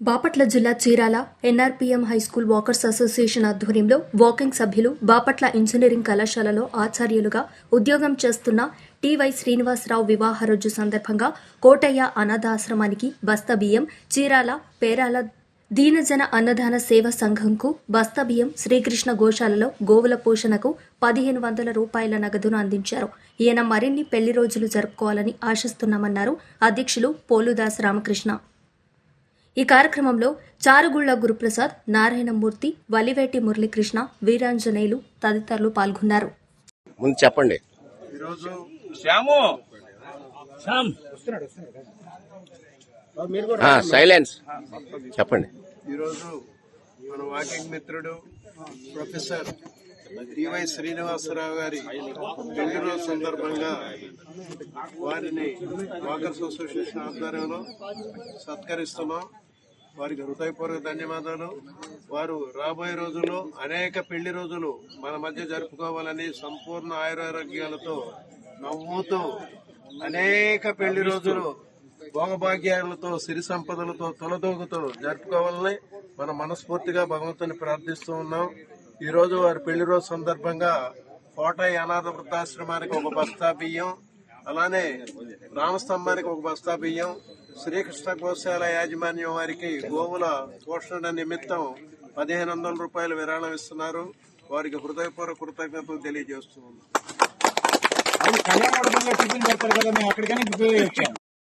బాపట్ల జిల్లా Chirala N R P M high school walkers association ఆధ్వర్యంలో walking సభ్యులు Bapatla engineering కళాశాలలో ఆచార్యులుగా ఉద్యోగం చేస్తున్న టివై శ్రీనివాసరావు వివాహ రోజు సందర్భంగా కోటయ్య అనాథాశ్రమానికి బస్తా బియ్యం చీరాల పేరాల దీనజన అన్నదాన సేవ సంఘంకు బస్తా బియ్యం శ్రీకృష్ణ గోశాలలో గోవుల పోషణకు పదిహేను వందల రూపాయల నగదును అందించారు. ఈయన మరిన్ని పెళ్ళి రోజులు జరుపుకోవాలని ఆశిస్తున్నామన్నారు అధ్యక్షులు పోలుదాస్ రామకృష్ణ. ఈ కార్యక్రమంలో చారుగుళ్ళ గురుప్రసాద్ నారాయణమూర్తి వలివేటి మురళీకృష్ణ వీరాంజనేయులు తదితరులు పాల్గొన్నారు. ముందు చెప్పండి. ఈరోజు శ్యాము! ఆ, సైలెన్స్ చెప్పండి. ఈరోజు మన వాకింగ్ మిత్రుడు ప్రొఫెసర్ డివై శ్రీనివాసరావు గారి రోజు సందర్భంగా వారిని వాకర్స్ అసోసియేషన్ ఆధ్వర్యంలో సత్కరిస్తున్నాం. వారికి హృదయపూర్వక ధన్యవాదాలు. వారు రాబోయే రోజుల్లో అనేక పెళ్ళి రోజులు మన మధ్య జరుపుకోవాలని సంపూర్ణ ఆయురారోగ్యాలతో నవ్వుతూ అనేక పెళ్ళి రోజులు భోగభాగ్యాలతో సిరి సంపదలతో తొలదోగుతూ జరుపుకోవాలని మనం మనస్ఫూర్తిగా భగవంతుని ప్రార్థిస్తూ ఉన్నాం. ఈరోజు వారి పెళ్ళి రోజు సందర్భంగా కోటయ్య అనాథ వృద్ధాశ్రమానికి ఒక బస్తా బియ్యం అలానే రామస్తంభానికి ఒక బస్తా బియ్యం శ్రీకృష్ణ గోశాల యాజమాన్యం వారికి గోవుల పోషణ నిమిత్తం పదిహేను వందల రూపాయలు విరాళం ఇస్తున్నారు. వారికి హృదయపూర్వక కృతజ్ఞతలు తెలియజేస్తున్నాం.